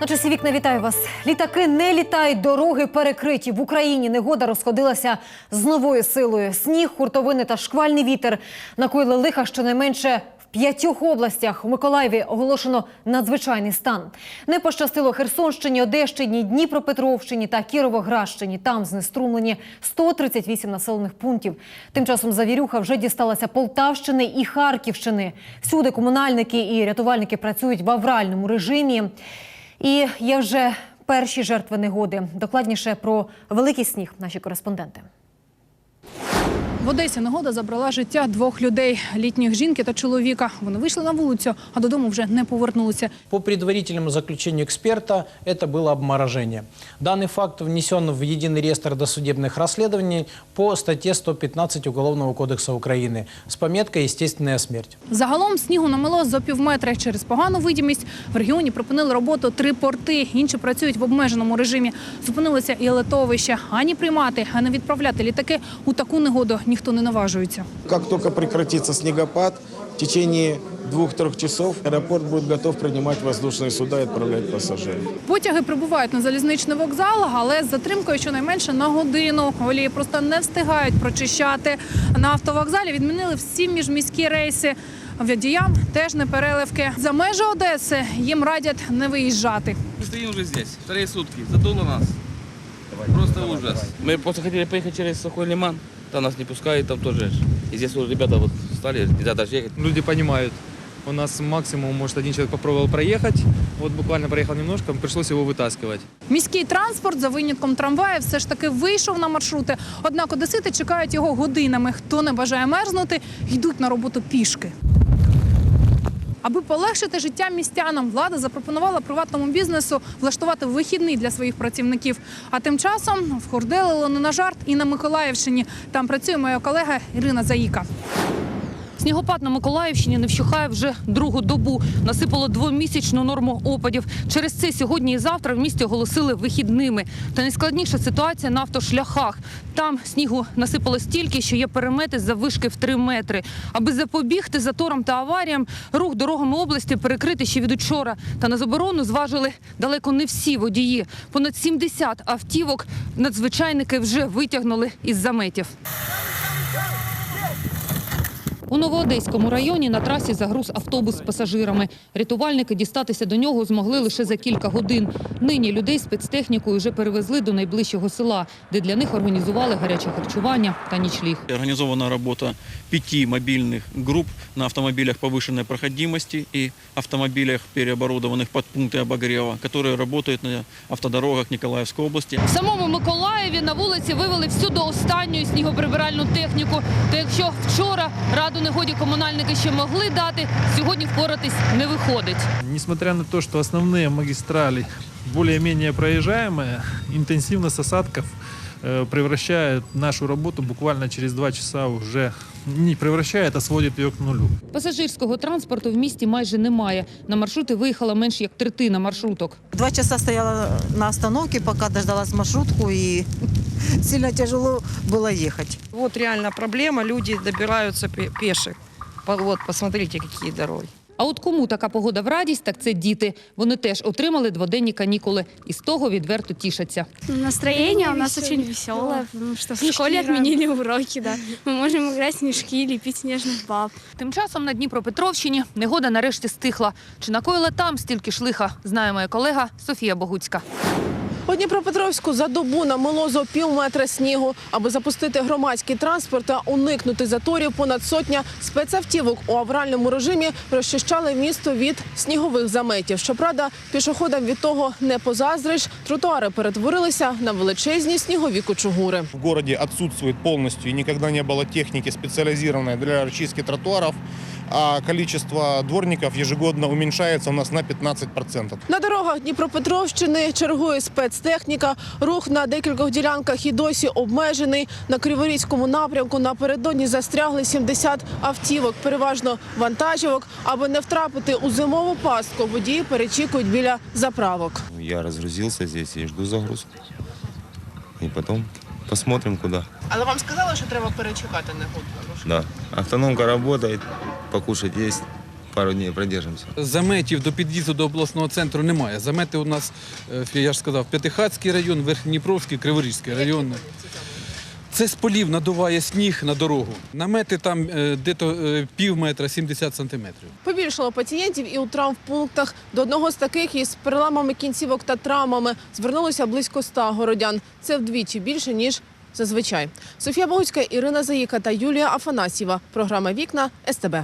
На часі вікна вітаю вас. Літаки не літають, дороги перекриті. В Україні негода розходилася з новою силою. Сніг, хуртовини та шквальний вітер накоїли лиха щонайменше в п'ятьох областях. У Миколаєві оголошено надзвичайний стан. Не пощастило Херсонщині, Одещині, Дніпропетровщині та Кіровоградщині. Там знеструмлені 138 населених пунктів. Тим часом завірюха вже дісталася Полтавщини і Харківщини. Всюди комунальники і рятувальники працюють в авральному режимі. І є вже перші жертви негоди. Докладніше про великий сніг наші кореспонденти. В Одесі негода забрала життя двох людей – літніх жінки та чоловіка. Вони вийшли на вулицю, а додому вже не повернулися. По предварительному заключению эксперта, это было обморожение. Данный факт внесен в единый реестр досудебных расследований по статье 115 Уголовного кодекса Украины с пометкой «Естественная смерть». Загалом снігу намело зо півметра. Через погану видимість в регіоні припинили роботу три порти. Інші працюють в обмеженому режимі. Зупинилося і летовище. Ані приймати, ані відправляти літаки у таку негоду ніхто не наважується. Как только прекратится снегопад, в течение двух-трех часов аэропорт будет готов принимать воздушные суда и отправлять пассажиров. Потяги прибувають на залізничний вокзал, але з затримкою щонайменше на годину. Олії просто не встигають прочищати. На автовокзалі відмінили всі міжміські рейси. Водіям теж не переливки. За межі Одеси їм радять не виїжджати. Мы стоим уже здесь, вторые сутки, задуло нас. Просто ужас. Мы просто хотели поехать через Сухой Лиман, там нас не пускают, там тоже. И здесь вот ребята вот стали, нельзя даже ехать. люди понимают. У нас максимум, может, один человек попробовал проехать, вот буквально проехал немножко, пришлось его вытаскивать. Міський транспорт за винятком трамваю все ж таки вийшов на маршрути. Однак одесити чекають його годинами. Хто не бажає мерзнути, йдуть на роботу пішки. Аби полегшити життя містянам, влада запропонувала приватному бізнесу влаштувати вихідний для своїх працівників. А тим часом вхорделило не на жарт і на Миколаївщині. Там працює моя колега Ірина Заїка. Снігопад на Миколаївщині не вщухає вже другу добу. Насипало двомісячну норму опадів. Через це сьогодні і завтра в місті оголосили вихідними. Та найскладніша ситуація на автошляхах. Там снігу насипало стільки, що є перемети заввишки в 3 метри. Аби запобігти заторам та аваріям, рух дорогами області перекрити ще від учора. Та на заборону зважили далеко не всі водії. Понад 70 автівок надзвичайники вже витягнули із заметів. У Новоодеському районі на трасі загруз автобус з пасажирами. Рятувальники дістатися до нього змогли лише за кілька годин. Нині людей спецтехнікою вже перевезли до найближчого села, де для них організували гаряче харчування та нічліг. Организована работа пяти мобильных групп на автомобилях повышенной проходимости и автомобилях, переоборудованных под пункты обогрева, которые работают на автодорогах Николаевской области. В самому Миколаєві на вулиці вивели всю до останньої снігоприбиральну техніку. Та якщо вчора раду негоді комунальники ще могли дати, сьогодні впоратись не виходить. Несмотря на то, что основные магистрали более-менее проезжаемые, интенсивность осадков э, превращает нашу работу буквально через два часа уже не превращает, а сводит ее к нулю. Пасажирського транспорту в місті майже немає. На маршрути виїхала менш як третина маршруток. Два часа стояла на остановке, пока дождалась маршрутку, и сильно тяжело было ехать. Вот реально проблема, люди добираются пе- пеших. По- Вот, посмотрите, какие дороги. А от кому така погода в радість, так це діти. Вони теж отримали дводенні канікули і з того відверто тішаться. Настроение у нас очень веселое, потому что в школе отменили уроки, да. Мы можем играть в снежки, лепить снежных баб. Тим часом на Дніпропетровщині негода нарешті стихла. Чи накоїла там стільки ж лиха, знає моя колега Софія Богуцька. У Дніпропетровську за добу намило зо пів метра снігу. Аби запустити громадський транспорт та уникнути заторів, понад сотня спецавтівок у авральному режимі розчищали місто від снігових заметів. Щоправда, пішоходам від того не позаздриш. Тротуари перетворилися на величезні снігові кучугури. В городе отсутствует полностью и никогда не было техники, специализированной для расчистки тротуаров, а количество дворников ежегодно уменьшается у нас на 15%. На дорогах Дніпропетровщини чергує спецтехніка. Рух на декількох ділянках і досі обмежений. На Криворізькому напрямку напередодні застрягли 70 автівок, переважно вантажівок. Аби не втрапити у зимову пастку, водії перечікують біля заправок. Я разгрузился здесь и жду загрузку. И потом посмотрим, куда. Але вам сказали, що треба перечекати негоду? Да. Автономка работает, покушать есть, пару днів продержимося. Заметів до під'їзду до обласного центру немає. Замети у нас, е, я ж сказав, П'ятихатський район, Верхньодніпровський, Криворізький район. Це з полів надуває сніг на дорогу. Намети там е, дето е, пів метра 70 сантиметрів. Побільшало пацієнтів і у травмпунктах. До одного з таких із переламами кінцівок та травмами звернулося близько ста городян. Це вдвічі більше, ніж зазвичай. Софія Богуцька, Ірина Заїка та Юлія Афанасьєва. Програма «Вікна» СТБ.